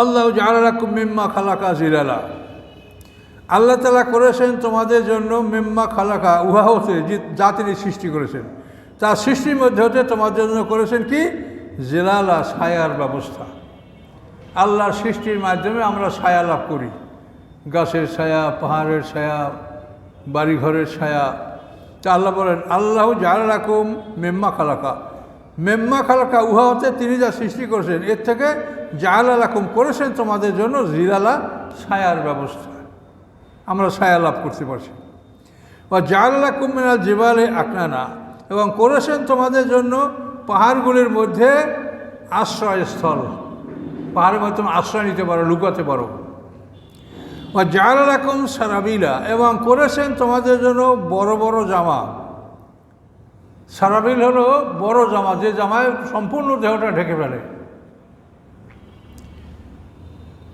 আল্লাহ জালাকুম মিম্মা খালাকা জিলালা। আল্লাহ তালা করেছেন তোমাদের জন্য মিম্মা খালাকা উহা হতে যা তিনি সৃষ্টি করেছেন। তার সৃষ্টির মধ্যে হতে তোমাদের জন্য করেছেন কি? জেলালা, ছায়ার ব্যবস্থা। আল্লাহর সৃষ্টির মাধ্যমে আমরা ছায়া লাভ করি। গাছের ছায়া, পাহাড়ের ছায়া, বাড়িঘরের ছায়া। তা আল্লাহ বলেন, আল্লাহ যার রাকুম মেম্মা খালাকা। মেম্মা খালাকা, উহা হতে তিনি যা সৃষ্টি করেছেন। এর থেকে জাহালা রাকুম করেছেন তোমাদের জন্য জিরালা ছায়ার ব্যবস্থা। আমরা ছায়া লাভ করতে পারছি। বা জাহাল্লা কুমিনাল জিবালে আকনানা, এবং করেছেন তোমাদের জন্য পাহাড়গুলির মধ্যে আশ্রয়স্থল। পাহাড়ের মধ্যে তুমি আশ্রয় নিতে পারো, লুকাতে পারো। বা জাল রকম সারাবিলা, এবং করেছেন তোমাদের জন্য বড় বড় জামা। সারাবিল হলো বড় জামা যে জামায় সম্পূর্ণ দেহটা ঢেকে ফেলে।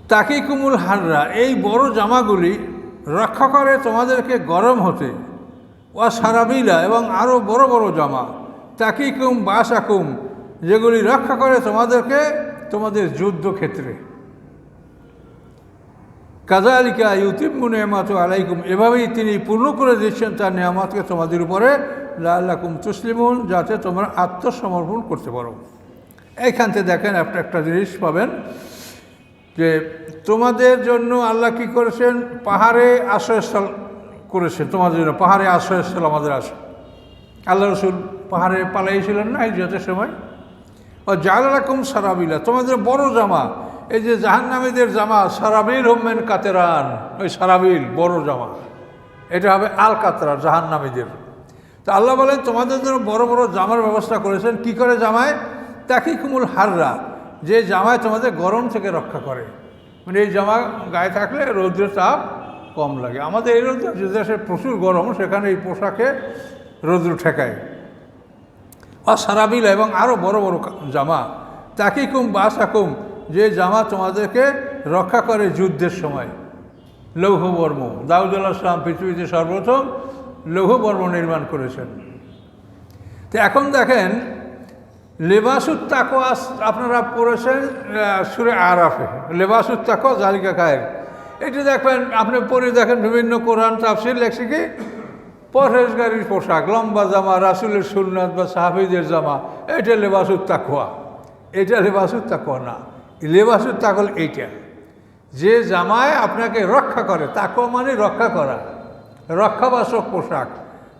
তাকি কুমুল হাররা। এই বড় জামাগুলি রক্ষা করে তোমাদেরকে গরম হতে। ও সারাবিলা এবং আরও বড় বড় জামা। তাকি কুম বাস আকুম যেগুলি রক্ষা করে তোমাদেরকে তোমাদের যুদ্ধক্ষেত্রে কাজালিকা ইউতিম্মু নেমাত আলাইকুম। এভাবেই তিনি পূর্ণ করে দিচ্ছেন তার নিয়ামতকে তোমাদের উপরে। লাল্লাকুম তুসলিমুন, যাতে তোমরা আত্মসমর্পণ করতে পারো। এইখান থেকে দেখেন একটা একটা জিনিস পাবেন যে তোমাদের জন্য আল্লাহ কি করেছেন? পাহাড়ে আশ্রয়স্থল করেছেন। তোমাদের জন্য পাহাড়ে আশ্রয়স্থল আমাদের আছে। আল্লাহ রসুল পাহাড়ে পালাইছিলেন না হিজরতের সময়? ও জাল রকম সারাবিলা, তোমাদের বড় জামা। এই যে জাহান্নামীদের জামা, সারাবিল হোমেন কাতেরান। ওই সারাবিল, বড় জামা। এটা হবে আল কাতরা জাহান্নামীদের। তো আল্লাহ বলেন, তোমাদের জন্য বড় বড় জামার ব্যবস্থা করেছেন। কি করে জামায় তাকি কুমুল হাররা, যে জামায় তোমাদের গরম থেকে রক্ষা করে। মানে এই জামা গায়ে থাকলে রৌদ্রের তাপ কম লাগে। আমাদের এই রৌদ্র, যে দেশে প্রচুর গরম, সেখানে এই পোশাকে রৌদ্র ঠেকায়। আর সারাবিল, এবং আরও বড় বড় জামা। তাকি কুম বা সাকুম, যে জামা তোমাদেরকে রক্ষা করে যুদ্ধের সময়। লৌহবর্ম দাউদুল্লাহ সালাম পৃথিবীতে সর্বপ্রথম লৌহবর্ম নির্মাণ করেছেন। তো এখন দেখেন, লেবাসুত তাকোয়া আপনারা পড়েছেন সুরে আরাফে। লেবাসুত তাকো জালিকা খায়ের। এটি দেখবেন, আপনি পরে দেখেন বিভিন্ন কোরআন তাফসির লেখছে কি? পরহেজগারির পোশাক, লম্বা জামা, রাসুলের সুন্নাত বা সাহাবিদের জামা, এটা লেবাসুত তাকোয়া এটা লেবাসুত তাকোয়া না। লেবাসুত তাকল এইটা। যে জামায় আপনাকে রক্ষা করে তাকোয়া মানে রক্ষা করা। রক্ষাবাসক পোশাক।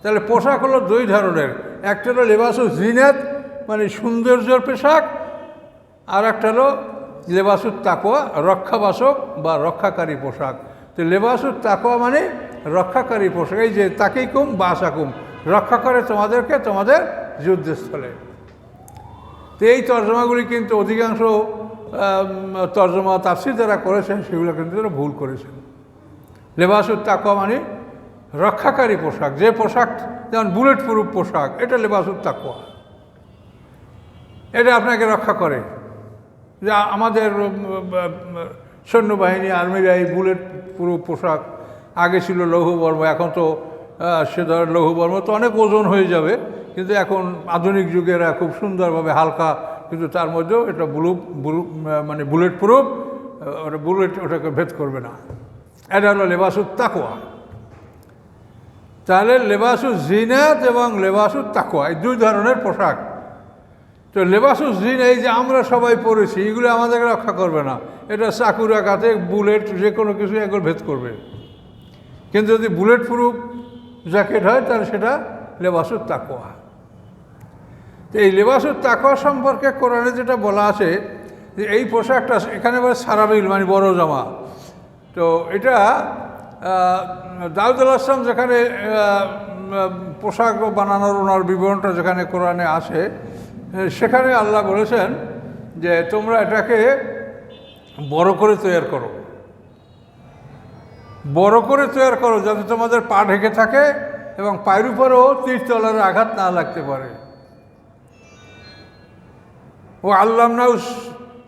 তাহলে পোশাক হলো দুই ধরনের। একটা হলো লেবাসু জিনাত মানে সৌন্দর্যর পোশাক, আর একটা হলো লেবাসুর তাকোয়া রক্ষাবাসক বা রক্ষাকারী পোশাক। তো লেবাসুর তাকোয়া মানে রক্ষাকারী পোশাক। এই যে তাকেই কুম বাসাকুম রক্ষা করে তোমাদেরকে তোমাদের যুদ্ধস্থলে। তো এই তর্জমাগুলি কিন্তু অধিকাংশ তর্জমা তাফসির যারা করেছেন, সেগুলো কিন্তু তারা ভুল করেছেন। লেবাসুর তাকোয়া মানে রক্ষাকারী পোশাক, যে পোশাক, যেমন বুলেট প্রুফ পোশাক, এটা লেবাসুর তাকোয়া এটা আপনাকে রক্ষা করে। যে আমাদের সৈন্যবাহিনী আর্মিরা এই বুলেট পুরো পোশাক, আগে ছিল লৌহবর্ম, এখন তো সে ধর লৌহবর্ম, তো অনেক ওজন হয়ে যাবে, কিন্তু এখন আধুনিক যুগেরা খুব সুন্দরভাবে হালকা, কিন্তু তার মধ্যেও এটা ব্লু মানে বুলেট প্রুফ ওটা বুলেট ওটাকে ভেদ করবে না। এটা হলো লেবাসুর তাকোয়া তাহলে লেবাসু জিনাত এবং লেবাসু তাকোয়া এই দুই ধরনের পোশাক। তো লেবাসু জিন, এই যে আমরা সবাই পড়েছি এগুলো আমাদেরকে রক্ষা করবে না। এটা চাকুরা কাতে বুলেট যে কোনো কিছু এগুলো ভেদ করবে। কিন্তু যদি বুলেট প্রুফ জ্যাকেট হয়, তাহলে সেটা লেবাসুর তাকোয়া তো এই লেবাসুর তাকোয়া সম্পর্কে কোরআনে যেটা বলা আছে, যে এই পোশাকটা এখানে বলে সারাবিল মানে বড় জামা। তো এটা দাউদুল আসলাম যেখানে পোশাক বানানোর ওনার বিবরণটা যেখানে কোরআনে আসে সেখানে আল্লাহ বলেছেন যে তোমরা এটাকে বড় করে তৈরি করো। বড় করে তৈরি করো যাতে তোমাদের পা ঢেকে থাকে এবং পায়ের উপরেও তীরতলার আঘাত না লাগতে পারে। ও আল্লাহ নাউ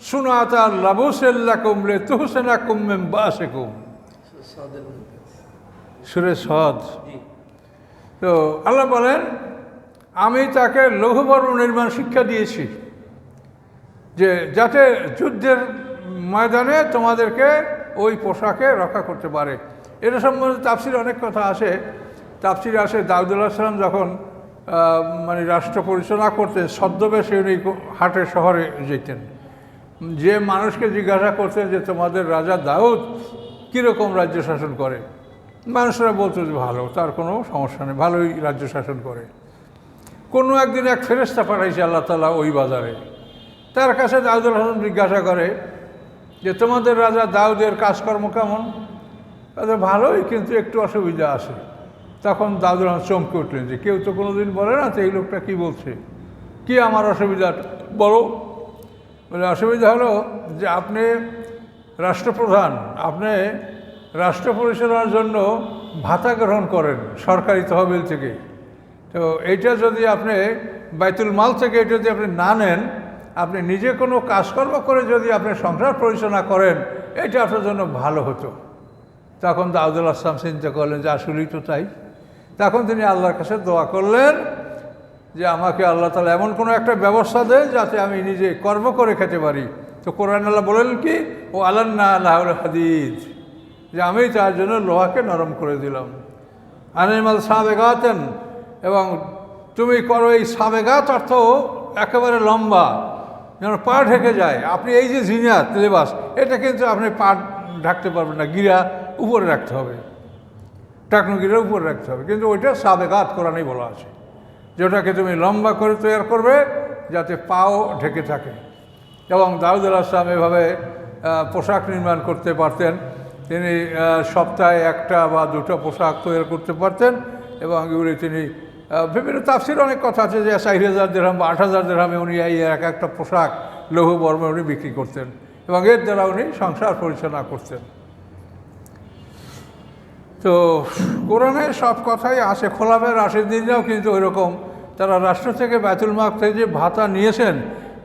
সুনাতা লাবুসেল্লা কুমলে তুহসেনা কুম্মেম বাসে সুরে সদ তো আল্লাহ বলেন, আমি তাকে লৌহবর্ম নির্মাণ শিক্ষা দিয়েছি যে যাতে যুদ্ধের ময়দানে তোমাদেরকে ওই পোশাকে রক্ষা করতে পারে। এটা সম্বন্ধে তাফসির অনেক কথা আসে। তাফসির আসে দাউদুল্লাহ সালাম যখন মানে রাষ্ট্র পরিচালনা করতেন ছদ্মবেশে উনি হাটে শহরে যেতেন। যে মানুষকে জিজ্ঞাসা করতেন যে, তোমাদের রাজা দাউদ কীরকম রাজ্য শাসন করে? মানুষরা বলতো যে ভালো, তার কোনো সমস্যা নেই, ভালোই রাজ্য শাসন করে। কোনো একদিন এক ফেরেস্তা পাঠাইছে আল্লাহ তালা ওই বাজারে। তার কাছে দাউদুল হাসান জিজ্ঞাসা করে যে, তোমাদের রাজা দাউদের কাজকর্ম কেমন? তাদের ভালোই, কিন্তু একটু অসুবিধা আছে। তখন দাউদুল হাসান চমকে উঠলেন যে, কেউ তো কোনো দিন বলে না তো এই লোকটা কী বলছে? কি আমার অসুবিধা? বলো। বলে, অসুবিধা হলো যে আপনি রাষ্ট্রপ্রধান, আপনি রাষ্ট্র পরিচালনার জন্য ভাতা গ্রহণ করেন সরকারি তহবিল থেকে। তো এইটা যদি আপনি বাইতুল মাল থেকে এটা যদি আপনি না নেন, আপনি নিজে কোনো কাজকর্ম করে যদি আপনি সংসার পরিচালনা করেন, এটা আপনার জন্য ভালো হতো। তখন দাউদুল আসলাম চিন্তা করলেন যে আসলেই তো তাই। তখন তিনি আল্লাহর কাছে দোয়া করলেন যে আমাকে আল্লাহ তালা এমন কোনো একটা ব্যবস্থা দেয় যাতে আমি নিজে কর্ম করে খেতে পারি। তো কোরআন আল্লাহ বলেন কি, ও আলান্না আল্লাহর হাদিদ। যে আমি তার জন্য লোহাকে নরম করে দিলাম। আনিমাল সাবেগাতেন এবং তুমি করো এই সাবেগাত অর্থ একেবারে লম্বা, যেন পা ঢেকে যায়। আপনি এই যে জিনিয়াত লেবাস এটা কিন্তু আপনি পা ঢাকতে পারবেন না, গিরা উপরে রাখতে হবে। টাকনো গিরা উপরে রাখতে হবে। কিন্তু ওইটা সাবেগাত কোরআনেই বলা আছে। যেটাকে তুমি লম্বা করে তৈরি করবে, যাতে পাও ঢেকে থাকে। এবং দাউদ আসলাম এভাবে পোশাক নির্মাণ করতে পারতেন। তিনি সপ্তাহে একটা বা দুটো পোশাক তৈরি করতে পারতেন এবং এগুলি তিনি বিভিন্ন তাফসির অনেক কথা আছে যে চার হাজার দেড়হাম বা আট হাজার দেড়হামে উনি এই এক একটা পোশাক লৌহ বর্মে উনি বিক্রি করতেন এবং এর দ্বারা উনি সংসার পরিচালনা করতেন। তো কোরআনের সব কথাই আসে খোলাফের রাশেদিনরাও কিন্তু ওইরকম। তারা রাষ্ট্র থেকে বায়তুল মাক থেকে যে ভাতা নিয়েছেন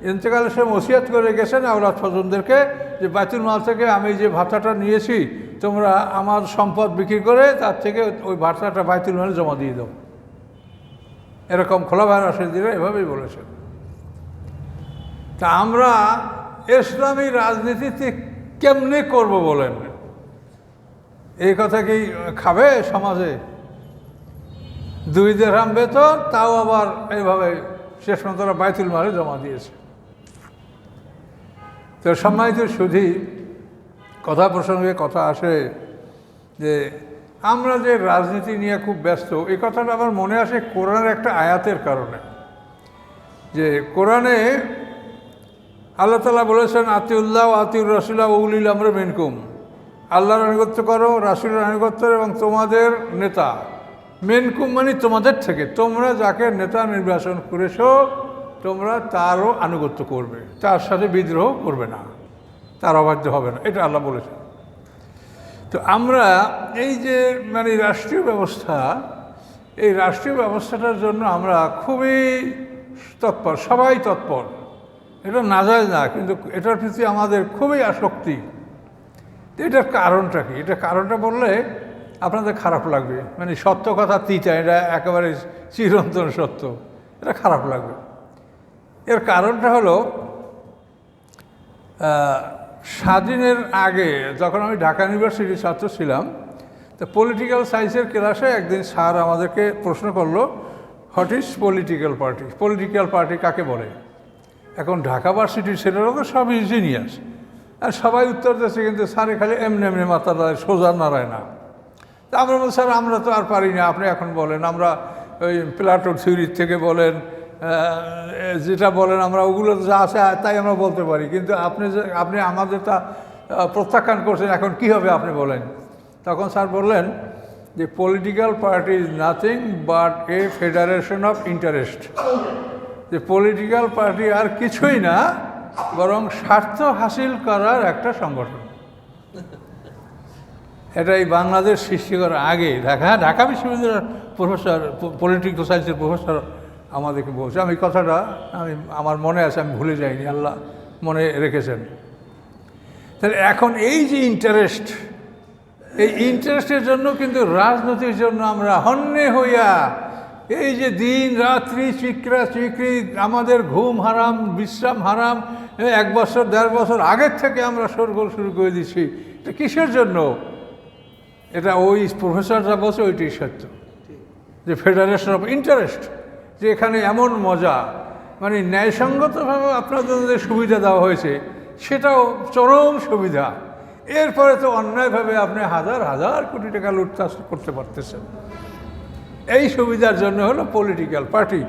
ইন্তেকালের সময় ওসিয়াত করে গেছেন আওলাদ স্বজনদেরকে যে বায়তুল মাল থেকে আমি যে ভাতাটা নিয়েছি, তোমরা আমার সম্পদ বিক্রি করে তার থেকে ওই ভাতাটা বায়তুল মালে জমা দিয়ে দাও। এরকম খোলাফের রাশেদিনরা এভাবেই বলেছেন। তা আমরা ইসলামী রাজনীতিতে কেমনে করব বলেন? এই কথা কি খাবে সমাজে? দুই দেড়হাম বেতন, তাও আবার এইভাবে শেষ তারা বাইতুল মালে জমা দিয়েছে। তো সম্মানিত শুধু কথা প্রসঙ্গে কথা আসে যে আমরা যে রাজনীতি নিয়ে খুব ব্যস্ত এই কথাটা আমার মনে আসে কোরআনের একটা আয়াতের কারণে। যে কোরআনে আল্লাহ তালা বলেছেন, আতিউল্লাহ আতিউর রসুল্লাহ উলিল আমরা মেনকুম। আল্লাহর আনুগত্য করো, রাসুলের আনুগত্য এবং তোমাদের নেতা। মেনকুম মানে তোমাদের থেকে, তোমরা যাকে নেতা নির্বাচন করেছ তোমরা তারও আনুগত্য করবে। তার সাথে বিদ্রোহ করবে না। তার অবাধ্য হবে না। এটা আল্লাহ বলেছেন। তো আমরা এই যে মানে রাষ্ট্রীয় ব্যবস্থা, এই রাষ্ট্রীয় ব্যবস্থাটার জন্য আমরা খুবই তৎপর, সবাই তৎপর। এটা না যায় না, কিন্তু এটার প্রতি আমাদের খুবই আসক্তি। এটার কারণটা কি? এটা কারণটা বললে আপনাদের খারাপ লাগবে। মানে সত্য কথা তিতা, এটা একেবারে চিরন্তন সত্য। এটা খারাপ লাগবে। এর কারণটা হলো স্বাধীনের আগে যখন আমি ঢাকা ইউনিভার্সিটির ছাত্র ছিলাম, তো পলিটিক্যাল সায়েন্সের ক্লাসে একদিন স্যার আমাদেরকে প্রশ্ন করল what is political party political party কাকে বলে? এখন ঢাকা ভার্সিটির ছেলেরা তো সব ইঞ্জিনিয়ার্স আর সবাই উত্তর দিচ্ছে, কিন্তু স্যারে খালি এমনি এমনি মাথা নাড়ায়, সোজা নাড়ায় না। তা আমরা বলি স্যার, আমরা তো আর পারি না। আপনি এখন বলেন, আমরা ওই প্লাটো থিওরির থেকে বলেন যেটা বলেন আমরা, ওগুলো যা আছে তাই আমরা বলতে পারি। কিন্তু আপনি যে, আপনি আমাদের তা প্রত্যাখ্যান করছেন, এখন কি হবে আপনি বলেন। তখন স্যার বললেন যে political party is nothing but a federation of interest যে পলিটিক্যাল পার্টি আর কিছুই না, বরং স্বার্থ হাসিল করার একটা সংগঠন। এটা এই বাংলাদেশ সৃষ্টি করার আগে, ঢাকা ঢাকা বিশ্ববিদ্যালয়ের প্রফেসর পলিটিক্যাল সায়েন্সের প্রফেসর আমাদেরকে বলছে। আমি কথাটা আমি আমার মনে আছে আমি ভুলে যাইনি আল্লাহ মনে রেখেছেন। তাহলে এখন এই যে ইন্টারেস্ট এই ইন্টারেস্টের জন্য কিন্তু রাজনীতির জন্য আমরা হন্যে হইয়া এই যে দিন রাত্রি চিকরা চিকরি আমাদের ঘুম হারাম বিশ্রাম হারাম এক বছর দেড় বছর আগের থেকে আমরা সরগোল শুরু করে দিচ্ছি এটা কিসের জন্য? এটা ওই প্রফেসররা বলছে ওইটাই সত্য। যে ফেডারেশন অফ ইন্টারেস্ট যে এখানে এমন মজা। মানে ন্যায়সঙ্গতভাবে আপনাদের যে সুবিধা দেওয়া হয়েছে, সেটাও চরম সুবিধা। এরপরে তো অন্যায়ভাবে আপনি হাজার হাজার কোটি টাকা লুটতাস করতে পারতেছেন। এই সুবিধার জন্য হলো political party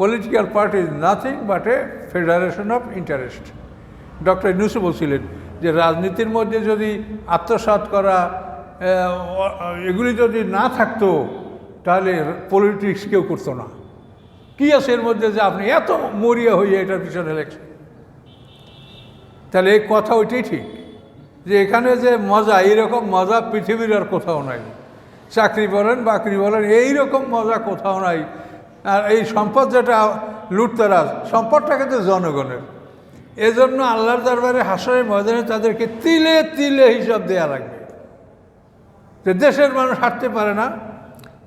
political party is nothing but a federation of interest doctor ইউনুসু বলছিলেন যে রাজনীতির মধ্যে যদি আত্মসাৎ করা এগুলি যদি না থাকতো, তাহলে পলিটিক্স কেউ করতো না। কি আছে এর মধ্যে যে আপনি এত মরিয়া হইয়া এটার পিছনে লেখছেন তাহলে এই কথা ওইটাই ঠিক, যে এখানে যে মজা, এইরকম মজা পৃথিবীর আর কোথাও নাই। চাকরি বলেন, বাকরি বলেন, এইরকম মজা কোথাও নাই। আর এই সম্পদ যেটা লুটতারাজ, সম্পদটা কিন্তু জনগণের। এজন্য আল্লাহর দরবারে হাসরের ময়দানে তাদেরকে তিলে তিলে হিসাব দেওয়া লাগবে। যে দেশের মানুষ হাঁটতে পারে না,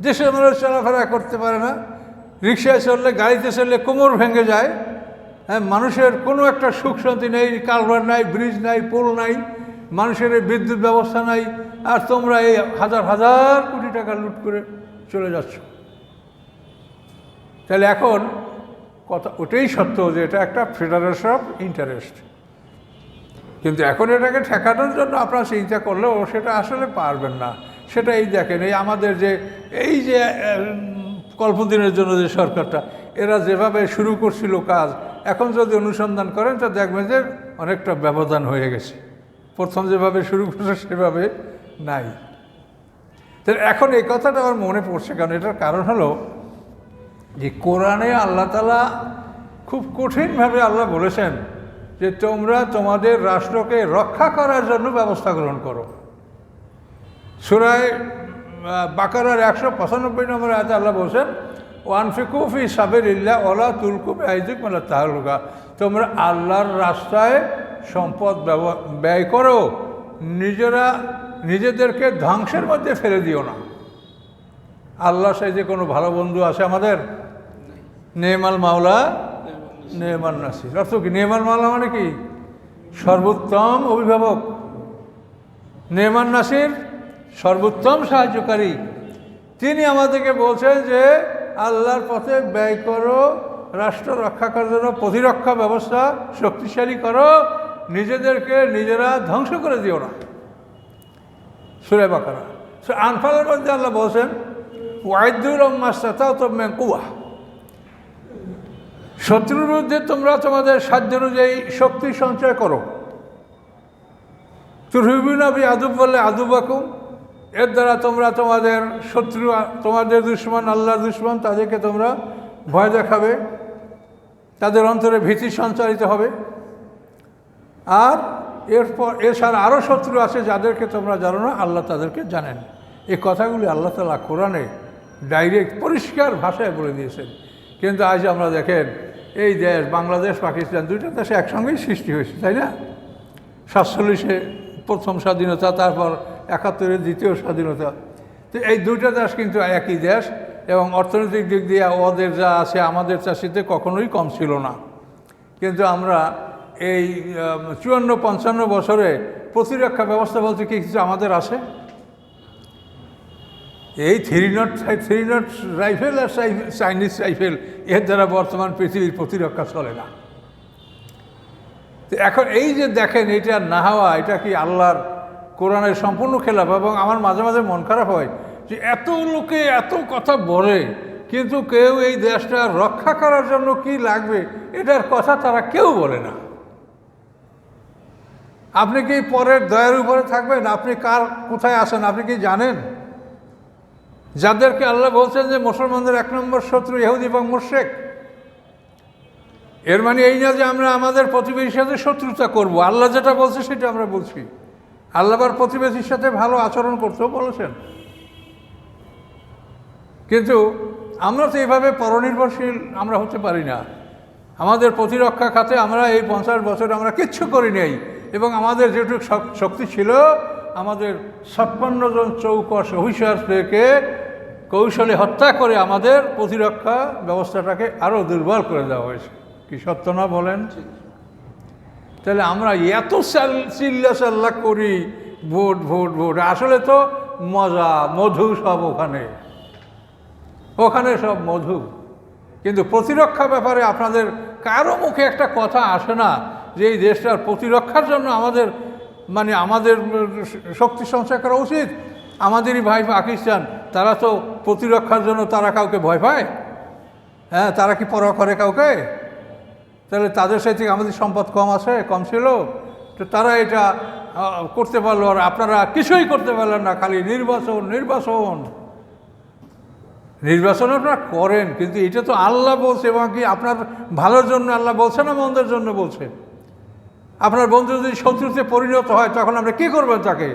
দেশের মানুষ চলাফেরা করতে পারে না রিক্সায় চললে গাড়িতে চললে কোমর ভেঙে যায়। হ্যাঁ মানুষের কোনো একটা সুখ শান্তি নেই, কালভার নাই, ব্রিজ নাই, পোল নাই, মানুষের বিদ্যুৎ ব্যবস্থা নাই, আর তোমরা এই হাজার হাজার কোটি টাকা লুট করে চলে যাচ্ছ। তাহলে এখন কথা, ওটাই সত্য যে এটা একটা ফেডারেশন অফ ইন্টারেস্ট কিন্তু এখন এটাকে ঠেকানোর জন্য আপনারা চিন্তা করলেও সেটা আসলে পারবেন না। সেটা এই দেখেন, এই আমাদের যে, এই যে কল্পদিনের জন্য যে সরকারটা। এরা যেভাবে শুরু করছিল কাজ, এখন যদি অনুসন্ধান করেন, তা দেখবেন যে অনেকটা ব্যবধান হয়ে গেছে। প্রথম যেভাবে শুরু করছে, সেভাবে নাই। তো এখন এই কথাটা আমার মনে পড়ছে, কারণ এটার কারণ হলো যে কোরআনে আল্লাহ তালা খুব কঠিনভাবে আল্লাহ বলেছেন যে তোমরা তোমাদের রাষ্ট্রকে রক্ষা করার জন্য ব্যবস্থা গ্রহণ করো। সুরায় বাকারার একশো পঁচানব্বই নম্বর আয়তে আল্লাহ বলছেন ওয়ানফিকুফি সাবের ইল্লা ওলা তুলকুব আইজুক মানে তাহলুকা তোমরা আল্লাহর রাস্তায় সম্পদ ব্যয় করো, নিজেরা, নিজেদেরকে ধ্বংসের মধ্যে ফেলে দিও না। আল্লাহ সেই যে কোনো ভালো বন্ধু আছে আমাদের? নেমাল মাওলা, নেমাল নাসির। অর্থ কি? নেমাল মাওলা মানে কি? সর্বোত্তম অভিভাবক। নেমান নাসির সর্বোত্তম সাহায্যকারী। তিনি আমাদেরকে বলছেন যে, আল্লাহর পথে ব্যয় করো, রাষ্ট্র রক্ষা করার জন্য প্রতিরক্ষা ব্যবস্থা শক্তিশালী করো, নিজেদেরকে নিজেরা ধ্বংস করে দিও না। সুরে বাকারা। আনফালের মধ্যে আল্লাহ বলছেন, ওয়াইদুর মাস্তাও তো কুয়া শত্রুর বিরুদ্ধে তোমরা তোমাদের সাধ্য অনুযায়ী শক্তি সঞ্চয় করো। তুরহিবিন আবি আদুব বললে আদুবাকুম। এর দ্বারা তোমরা তোমাদের শত্রু, তোমাদের দুশ্মন, আল্লাহর দুশ্মন, তাদেরকে তোমরা ভয় দেখাবে। তাদের অন্তরে ভীতি সঞ্চারিত হবে। আর এরপর, এছাড়া আরও শত্রু আছে যাদেরকে তোমরা জানো না, আল্লাহ তাদেরকে জানেন। এই কথাগুলি আল্লাহ তালা কোরআনে ডাইরেক্ট পরিষ্কার ভাষায় বলে দিয়েছেন। কিন্তু আজ আমরা দেখেন, এই দেশ, বাংলাদেশ, পাকিস্তান দুইটা দেশে একসঙ্গেই সৃষ্টি হয়েছে, তাই না? সাতচল্লিশে প্রথম স্বাধীনতা, তারপর একাত্তরের দ্বিতীয় স্বাধীনতা। তো এই দুইটা দেশ কিন্তু একই দেশ এবং অর্থনৈতিক দিক দিয়ে ওদের যা আছে, আমাদের চাষিতে কখনোই কম ছিল না। কিন্তু আমরা এই চুয়ান্ন, পঞ্চান্ন বছরে প্রতিরক্ষা ব্যবস্থা বলতে কি কিছু আমাদের আছে? এই three nought three nought rifle আর চাইনিজ রাইফেল, এর দ্বারা বর্তমান পৃথিবীর প্রতিরক্ষা চলে না। তো এখন এই যে দেখেন, এটা না হওয়া, এটা কি আল্লাহর কোরআনের সম্পূর্ণ খেলাফ এবং আমার মাঝে মাঝে মন খারাপ হয় যে এত লোকে এত কথা বলে, কিন্তু কেউ এই দেশটা রক্ষা করার জন্য কি লাগবে? এটার কথা তারা কেউ বলে না। আপনি কি পরের দয়ের উপরে থাকবেন? আপনি কার কোথায় আছেন? আপনি কি জানেন? যাদেরকে আল্লাহ বলছেন যে মুসলমানদের এক নম্বর শত্রু ইহুদি এবং মুর্শেক এর মানে এই না যে আমরা আমাদের প্রতিবেশীর সাথে শত্রুতা করব। আল্লাহ যেটা বলছে সেটা আমরা বলছি। আল্লাহ আবার প্রতিবেশীর সাথে ভালো আচরণ করতেও বলেছেন। কিন্তু আমরা তো এইভাবে পরনির্ভরশীল আমরা হতে পারি না। আমাদের প্রতিরক্ষা খাতে আমরা এই পঞ্চাশ বছর আমরা কিচ্ছু করি নাই এবং আমাদের যেটুকু শক- শক্তি ছিল, আমাদের ছাপ্পান্ন জন চৌকস অফিসারদেরকে কৌশলে হত্যা করে আমাদের প্রতিরক্ষা ব্যবস্থাটাকে আরও দুর্বল করে দেওয়া হয়েছে। কি সত্য না বলেন? তাহলে আমরা এত চিল্লা সাল্লা করি, ভোট ভোট ভোট। আসলে তো মজা, মধু সব ওখানে। ওখানে সব মধু। কিন্তু প্রতিরক্ষা ব্যাপারে আপনাদের কারও মুখে একটা কথা আসে না যে এই দেশটার প্রতিরক্ষার জন্য আমাদের মানে আমাদের শক্তি সঞ্চয় করা উচিত? আমাদেরই ভাই পাকিস্তান, তারা তো প্রতিরক্ষার জন্য তারা কাউকে ভয় পায়? হ্যাঁ তারা কি পরোয়া করে কাউকে? তাহলে তাদের সাথে আমাদের সম্পদ কম আছে, কম ছিল। তো তারা এটা করতে পারল আর আপনারা কিছুই করতে পারলেন না, খালি নির্বাচন নির্বাচন। নির্বাচন আপনারা করেন, কিন্তু এটা তো আল্লাহ বলছে এবং কি আপনার ভালোর জন্য আল্লাহ বলছে না মন্দের জন্য বলছে? আপনার বন্ধু যদি শত্রুতে পরিণত হয়, তখন আপনি কী করবেন তাকে?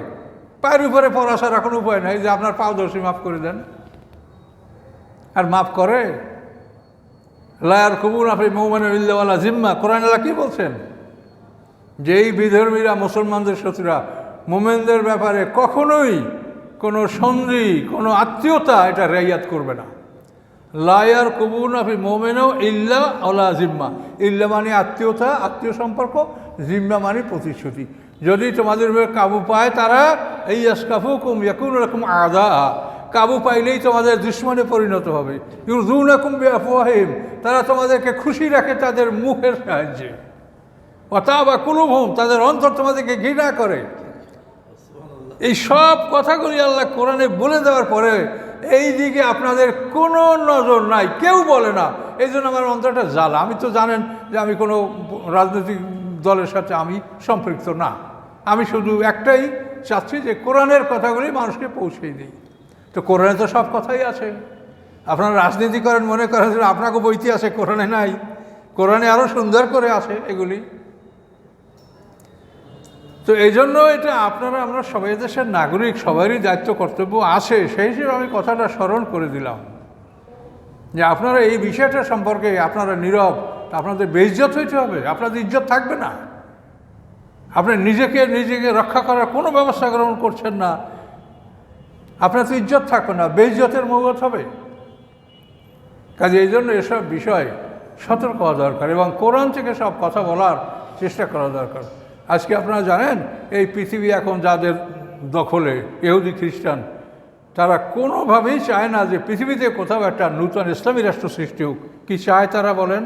পায়ের উপরে পড়াশার এখন উপায় নাই যে আপনার দোষী মাফ করে দেন। আর মাফ করে? লায়ার কবুর আপনি মৌমান ইল্লাওয়ালা জিম্মা কোরআন আল্লাহ কী বলছেন? যে এই বিধর্মীরা, মুসলমানদের শত্রুরা, মোমেনদের ব্যাপারে কখনোই কোনো সন্ধি, কোনো আত্মীয়তা এটা রেয়াত করবে না। লায়ার কবুন আপনি মোমেনও ইল্লা ওলা জিম্মা ইল্লা মানে আত্মীয়তা, আত্মীয় সম্পর্ক জিম্মা মানে প্রতিশ্রুতি। যদি তোমাদের কাবু পায় তারা, এই আসকাফু কুম ইয়াকুন রকম আদা কাবু পাইলেই তোমাদের দুশ্মনে পরিণত হবে। ইউজুন রকম বেআফওয়াহিম, তারা তোমাদেরকে খুশি রাখে তাদের মুখের সাহায্যে। অথা বা কুলুভূম তাদের অন্তর তোমাদেরকে ঘৃণা করে। এই সব কথাগুলি আল্লাহ কোরআনে বলে দেওয়ার পরে এই দিকে আপনাদের কোনো নজর নাই, কেউ বলে না। এই জন্য আমার অন্তরটা জ্বালা। আমি তো জানেন যে আমি কোনো রাজনৈতিক দলের সাথে আমি সম্পৃক্ত না। আমি শুধু একটাই চাচ্ছি যে কোরআনের কথাগুলি মানুষকে পৌঁছে দিই। তো কোরআনে তো সব কথাই আছে। আপনারা রাজনীতি করেন, মনে করেন আপনাকে বইতে আছে, কোরআনে নাই। কোরআনে আরও সুন্দর করে আছে এগুলি। তো এই জন্য এটা আপনারা, আমরা সবাই দেশের নাগরিক, সবারই দায়িত্ব, কর্তব্য আছে। সেই হিসেবে আমি কথাটা স্মরণ করে দিলাম। যে আপনারা এই বিষয়টা সম্পর্কে আপনারা নীরব, আপনাদের বেইজ্জত হইতে হবে। আপনাদের ইজ্জত থাকবে না। আপনি নিজেকে নিজেকে রক্ষা করার কোনো ব্যবস্থা গ্রহণ করছেন না। আপনার তো ইজ্জত থাকবে না, বেইজ্জতের মৌত হবে। কাজে এই জন্য এসব বিষয় সতর্ক হওয়া দরকার এবং কোরআন থেকে সব কথা বলার চেষ্টা করা দরকার। আজকে আপনারা জানেন, এই পৃথিবী এখন যাদের দখলে, ইহুদি, খ্রিস্টান, তারা কোনোভাবেই চায় না যে পৃথিবীতে কোথাও একটা নূতন ইসলামী রাষ্ট্র সৃষ্টি হোক। কি চায় তারা বলেন?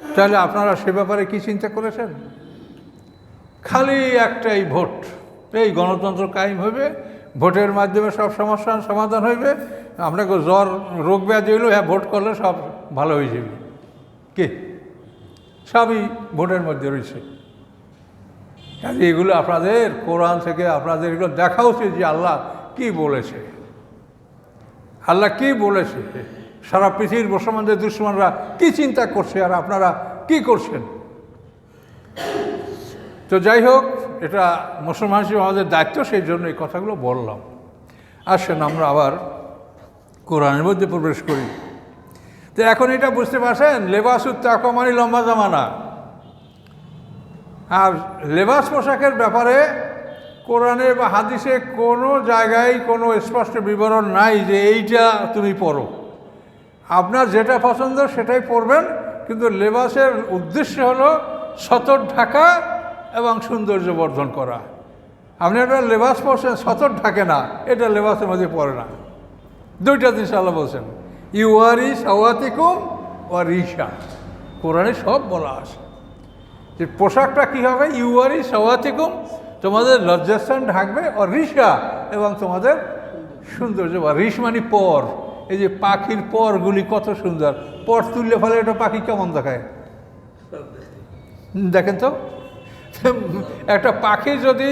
তাহলে আপনারা সে ব্যাপারে কি চিন্তা করেছেন? খালি একটাই ভোট, এই গণতন্ত্র কায়েম হবে ভোটের মাধ্যমে সব সমস্যার সমাধান হইবে। আপনাকে জ্বর, রোগ ব্যাধি হইলেও হ্যাঁ ভোট করলে সব ভালো হয়ে যাবে। কে? সবই ভোটের মধ্যে রয়েছে। কাজে এগুলো আপনাদের, কোরআন থেকে আপনাদের এগুলো দেখা উচিত যে আল্লাহ কি বলেছে। আল্লাহ কি বলেছে? সারা পৃথিবীর মুসলমানদের দুশ্মনরা কি চিন্তা করছে আর আপনারা কি করছেন? তো যাই হোক এটা মুসলমান হিসেবে আমাদের দায়িত্ব, সেই জন্য এই কথাগুলো বললাম। আসেন আমরা আবার কোরআনের মধ্যে প্রবেশ করি। তো এখন এটা বুঝতে পারছেন? লেবাস উত্তাক মানে লম্বা জামানা। আর লেবাস পোশাকের ব্যাপারে কোরআনে বা হাদিসে কোনো জায়গায় কোনো স্পষ্ট বিবরণ নাই যে এইটা তুমি পড়ো আপনার যেটা পছন্দ সেটাই পরবেন, কিন্তু লেবাসের উদ্দেশ্য হলো সতর ঢাকা এবং সৌন্দর্য বর্ধন করা। আপনি একটা লেবাস পরছেন সতর ঢাকে না, এটা লেবাসের মধ্যে পড়ে না। দুইটা জিনিস আল্লাহ বলছেন ইউ আর ইউয়ারি সাওয়াতিকুম ও রিসা কোরআনে সব বলা আছে। যে পোশাকটা কী হবে? ইউয়ারি সাওয়াতিকুম, তোমাদের লজ্জাস্থান ঢাকবে ও রিসা এবং তোমাদের সৌন্দর্য বা রিস মানে পর। এই যে পাখির পরগুলি কত সুন্দর। পর তুললে ফলে একটা পাখি কেমন দেখায়? দেখেন তো? একটা পাখি যদি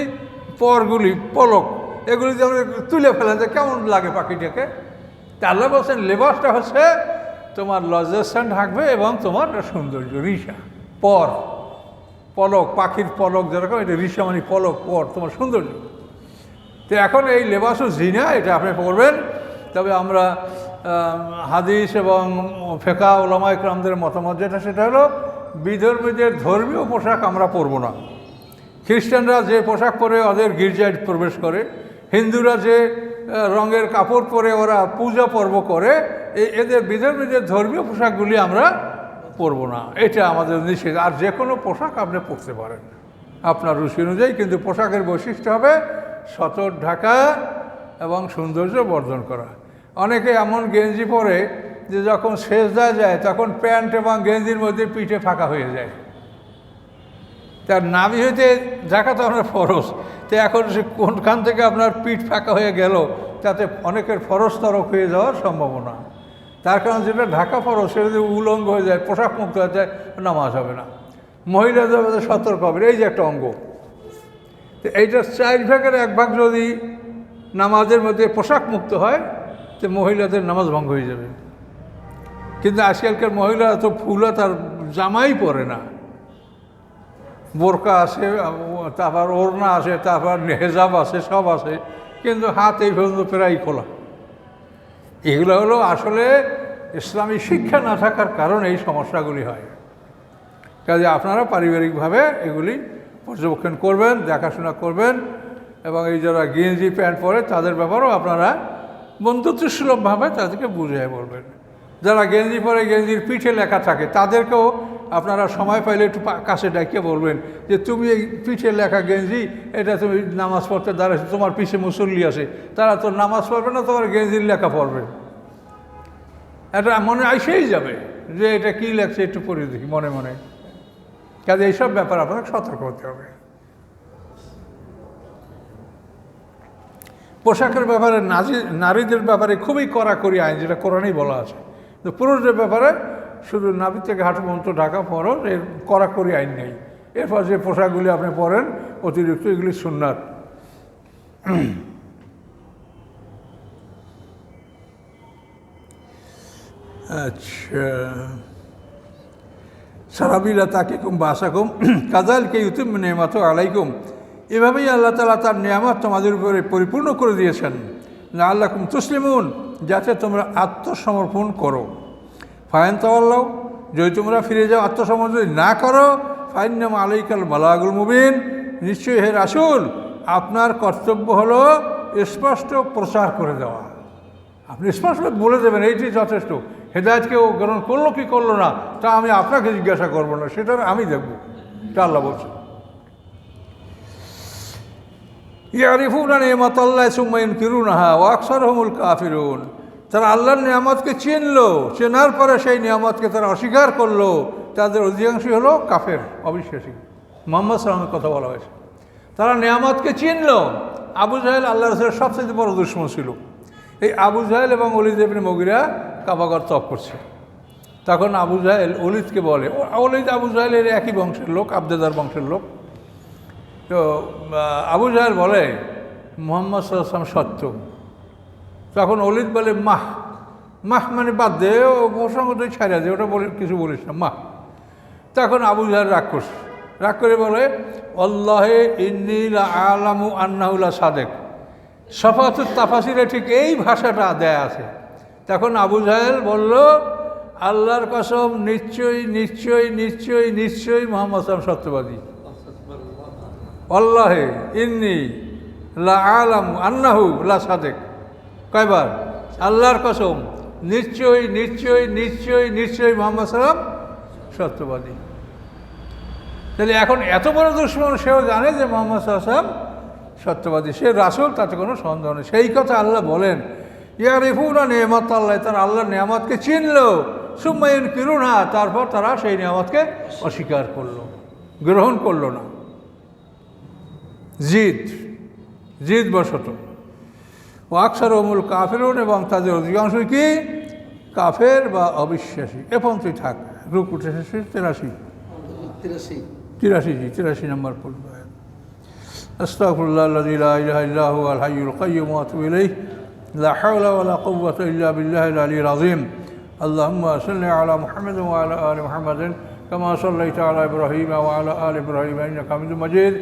পরগুলি, পলক, এগুলি আপনি তুলে ফেলেন যে কেমন লাগে পাখিটাকে? তা আল্লাহ বলছেন, লেবাসটা হচ্ছে তোমার লজেশন থাকবে এবং তোমার সৌন্দর্য, রিসা, পর, পলক, পাখির পলক যেরকম, এটা রিসা মানে পলক, পর, তোমার সৌন্দর্য। তো এখন এই লেবাসও জিনা, এটা আপনি পড়বেন। তবে আমরা হাদিস এবং ফেকা ওলামা ইকরামদের মতামত যেটা, সেটা হলো, বিধর্মীদের ধর্মীয় পোশাক আমরা পরব না। খ্রিস্টানরা যে পোশাক পরে ওদের গির্জায় প্রবেশ করে, হিন্দুরা যে রঙের কাপড় পরে ওরা পূজা পর্ব করে এদের বিধের বিধের ধর্মীয় পোশাকগুলি আমরা পরবো না। এটা আমাদের নিষেধ। আর যে কোনো পোশাক আপনি পরতে পারেন। আপনার রুচি অনুযায়ী, কিন্তু পোশাকের বৈশিষ্ট্য হবে সতর ঢাকা এবং সৌন্দর্য বর্ধন করা। অনেকে এমন গেঞ্জি পরে যে যখন সেজদা যায়, তখন প্যান্ট এবং গেঞ্জির মধ্যে পিঠে ফাঁকা হয়ে যায়। তার নাভি হইতে ঢাকা তো আপনার ফরস তো এখন সে কোনখান থেকে আপনার পিঠ ফাঁকা হয়ে গেল, তাতে অনেকের ফরস তরক হয়ে যাওয়ার সম্ভাবনা। তার কারণ যেটা ঢাকা ফরস সেটা যদি উলঙ্গ হয়ে যায়, পোশাক মুক্ত হয়ে যায়, নামাজ হবে না। মহিলাদের মধ্যে সতর্ক হবে, এই যে একটা অঙ্গ। তো এইটার চার ভাগের এক ভাগ যদি নামাজের মধ্যে পোশাক মুক্ত হয়, তো মহিলাদের নামাজ ভঙ্গ হয়ে যাবে। কিন্তু আজকালকার মহিলারা তো ফুলা তার জামাই পরে না। বোরকা আছে, তারপর ওড়না আছে, তারপর হেজাব আছে, সব আছে, কিন্তু হাত এই পর্যন্ত প্রায় খোলা। এগুলো হলো আসলে ইসলামী শিক্ষা না থাকার কারণে এই সমস্যাগুলি হয়। কাজে আপনারা পারিবারিকভাবে এগুলি পর্যবেক্ষণ করবেন, দেখাশোনা করবেন, এবং এই যারা গেঞ্জি প্যান্ট পরে, তাদের ব্যাপারেও আপনারা বন্ধুত্বসুলভভাবে তাদেরকে বুঝিয়ে বলবেন। যারা গেঞ্জি পরে গেঞ্জির পিঠে লেখা থাকে, তাদেরকেও আপনারা সময় পাইলে একটু কাছে ডাকিয়ে বলবেন যে তুমি এই পিঠে লেখা গেঞ্জি, এটা তুমি নামাজ পড়তে দাঁড়াইছো তোমার পিছে মুসল্লি আছে, তারা তো নামাজ পড়বে না, তোমার গেঞ্জির লেখা পড়বে। এটা মনে আইসেই যাবে যে এটা কী লেখছে, একটু পড়ে দেখি মনে মনে। কাজে এইসব ব্যাপার আপনাকে সতর্ক হতে হবে। পোশাকের ব্যাপারে নারীদের ব্যাপারে খুবই কড়াকড়ি আইন, যেটা কোরআনেই বলা আছে। তো পুরুষদের ব্যাপারে শুধু নাভি থেকে হাঁটু পর্যন্ত ঢাকা ফরজ, এর কড়াকড়ি আইন নেই। এরপর যে পোশাকগুলি আপনি পরেন, অতিরিক্ত এগুলি সুন্নাত। আচ্ছা। সারাবিলা তাকে কুম বাসাকুম কাজালকে ইউতুম নেমাত আলাইকুম। এভাবেই আল্লাহ তালা তার নিয়ামত তোমাদের উপরে পরিপূর্ণ করে দিয়েছেন। না আল্লাহ কুম তুসলিমুন, যাতে তোমরা আত্মসমর্পণ করো। ফায়ন তাল্লাহ যদি তোমরা ফিরে যাও আত্মসমর্পণ না করো ফাইনাম আলাইকাল বালাগুল মুবিন। নিশ্চয়ই হে রাসুল, আপনার কর্তব্য হলো স্পষ্ট প্রচার করে দেওয়া। আপনি স্পষ্ট বলে দেবেন এইটি যথেষ্ট। হেদায়তকে ও গ্রহণ করল কি করল না, তা আমি আপনাকে জিজ্ঞাসা করব না, সেটা আমি দেখব। তা আল্লাহ বলছেন। ইয়ারিফুন সুমাইন কিরুনাহা ও আকসর হমুল কাফিরুন। তারা আল্লাহর নিয়ামতকে চিনলো, চেনার পরে সেই নিয়ামতকে তারা অস্বীকার করল। তাদের অধিকাংশই হলো কাফের, অবিশ্বাসী। মোহাম্মদ সালামের কথা বলা হয়েছে। তারা নিয়ামতকে চিনল। আবু জাহেল আল্লাহ রসুলের সবচেয়ে বড় দুশ্মন ছিল। এই আবু জাহেল এবং অলিদ ইবনে মগিরা কাবাগর তপ করছে। তখন আবু জাহেল অলিদকে বলে অলিদ আবু জাহেলের একই বংশের লোক, আবদেদার বংশের লোক। তো আবু জাহেল বলে, মোহাম্মদ সাল্লাম সত্য। তখন অলিদ বলে, মাহ মাহ মানে বাদ দে, ও প্রসঙ্গ তুই ছাড়া দে, ওটা বলে, কিছু বলিস না, মাহ। তখন আবু জাহেল রাগ করছে রাগ করে বলে অল্লাহে ইন্নিলা আলামু আন্নাউল্লা সাদেক। সফাতুর তাফাসিরে ঠিক এই ভাষাটা দেয়া আছে। তখন আবু জাহেল বলল, আল্লাহর কসম, নিশ্চয়ই নিশ্চয়ই নিশ্চয়ই নিশ্চয়ই মোহাম্মদ সালাম সত্যবাদী। অল্লাহে ইন্নি লা আলাম আন্নাহু লা সাদেক। কয়বার? আল্লাহর কসম, নিশ্চয়ই নিশ্চয়ই নিশ্চয়ই নিশ্চয়ই মোহাম্মদ সালাম সত্যবাদী। তাহলে এখন এত বড় দুশ্মন সেও জানে যে মোহাম্মদ সাল্লাম সত্যবাদী। সে রাসুল, তাতে কোনো সন্দেহ নেই। সেই কথা আল্লাহ বলেন ইয়ার রিফুনা নেয়ামত আল্লাহ তারা আল্লাহর নিয়ামতকে চিনল। সুম্মায়ন কিরুনা তারপর তারা সেই নিয়ামতকে অস্বীকার করল, গ্রহণ করল না। জিদ জিদ বশত। وأكثر অমূল কাফেরুন এবং তাদের অধিকাংশই কি কাফের বা অবিশ্বাসী এ পন্থী থাক রুক উঠে শেষে তেরাশি তিরাশি তিরাশি জি তিরাশি أستغفر الله الذي لا إله إلا هو الحي القيوم وأتوب إليه لا حول ولا قوة إلا بالله العلي العظيم اللهم صل على محمد وعلى آل محمد كما صليت على إبراهيم وعلى آل إبراهيم إنك حميد مجيد